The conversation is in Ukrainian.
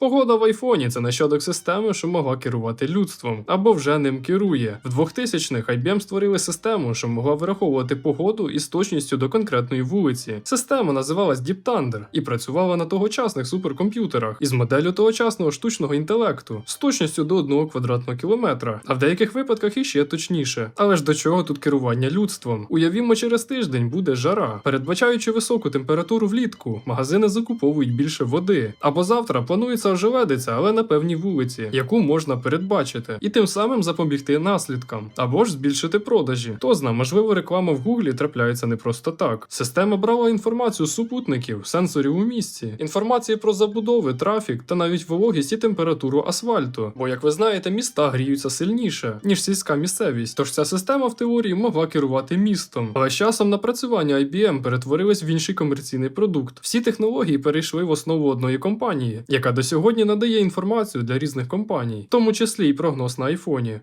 Погода в айфоні це нащадок системи, що могла керувати людством, або вже ним керує. В 2000-х IBM створили систему, що могла вираховувати погоду із точністю до конкретної вулиці. Система називалась Deep Thunder і працювала на тогочасних суперкомп'ютерах із моделлю тогочасного штучного інтелекту з точністю до 1 квадратного кілометра, а в деяких випадках іще точніше. Але ж до чого тут керування людством? Уявімо, через тиждень буде жара. Передбачаючи високу температуру влітку, магазини закуповують більше води. Або завтра планується ожеледиця, але на певній вулиці, яку можна передбачити, і тим самим запобігти наслідкам, або ж збільшити продажі. Хто зна, можливо, реклама в Гуглі трапляється не просто так. Система брала інформацію з супутників, сенсорів у місці, інформації про забудови, трафік та навіть вологість і температуру асфальту. Бо, як ви знаєте, міста гріються сильніше, ніж сільська місцевість. Тож ця система в теорії могла керувати містом. Але з часом напрацювання IBM перетворилось в інший комерційний продукт. Всі технології перейшли в основу одної компанії, яка до сьогодні надає інформацію для різних компаній, в тому числі і прогноз на айфоні.